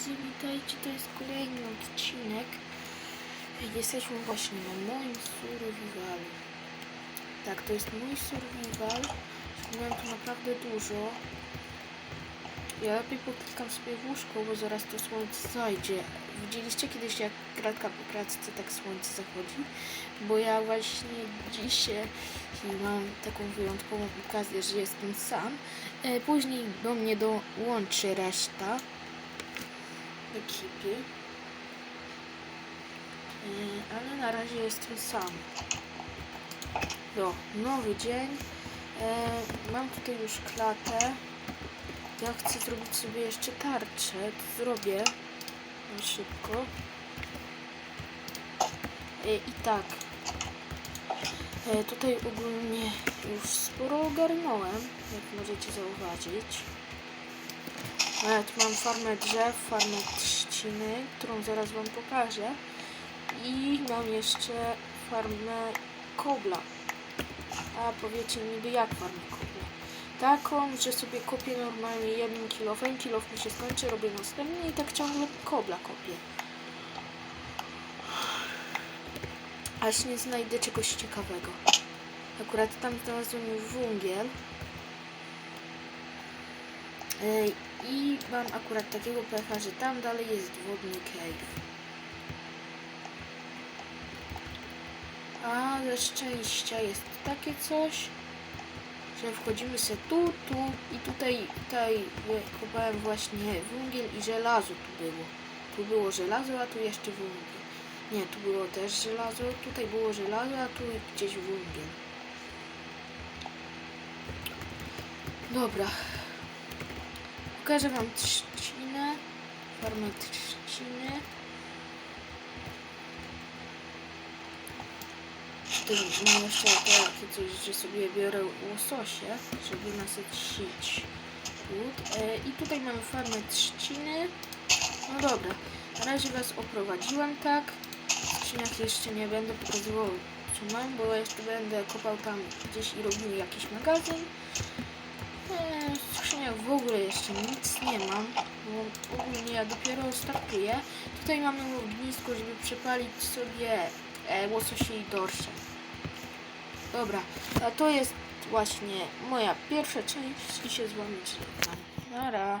drodzy, witajcie, to jest kolejny odcinek. Jesteśmy właśnie na moim survivalu. Tak, to jest mój survival. Miałem tu naprawdę dużo. Ja lepiej poklikam sobie w łóżko, bo zaraz to słońce zajdzie. Widzieliście kiedyś jak kratka po kratce tak słońce zachodzi? Bo ja właśnie dzisiaj mam taką wyjątkową okazję, że jestem sam. E, Później do mnie dołączy reszta ekipy. E, Ale na razie jestem sam. No, nowy dzień. E, Mam tutaj już klatę. Ja chcę zrobić sobie jeszcze tarczę. To zrobię na szybko. E, I tak. Tutaj ogólnie już sporo ogarnąłem, jak możecie zauważyć. Nawet mam farmę drzew, farmę trzciny, którą zaraz wam pokażę. I mam jeszcze farmę kobla. A powiecie niby jak farmę kobla? Taką, że sobie kopię normalnie jednym kilofem, kilof mi się skończy, robię następny i tak ciągle kobla kopię. Aż nie znajdę czegoś ciekawego. Akurat tam znalazłem węgiel. Ej, I mam akurat takiego pecha, że tam dalej jest wodny cave. A ze szczęścia jest takie coś, że wchodzimy se tu, tu i tutaj, tutaj kopałem właśnie węgiel i żelazo tu było. Tu było żelazo, a tu jeszcze węgiel. Nie, tu było też żelazo, tutaj było żelazo, a tu gdzieś węgiel. Dobra. Pokażę wam trzcinę, farmę trzciny. Tu mam jeszcze takie coś, że sobie biorę łososie, żeby nasycić łód. E, I tutaj mamy farmę trzciny. No dobra, na razie was oprowadziłem tak. W skrzyniach jeszcze nie będę pokazywał co mam, bo jeszcze będę kopał tam gdzieś i robił jakiś magazyn. W skrzyniach w ogóle jeszcze nic nie mam, bo ogólnie ja dopiero startuję. Tutaj mamy ognisko, żeby przepalić sobie e, łososie i dorsze. Dobra, a to jest właśnie moja pierwsza część i się z wami. Nara.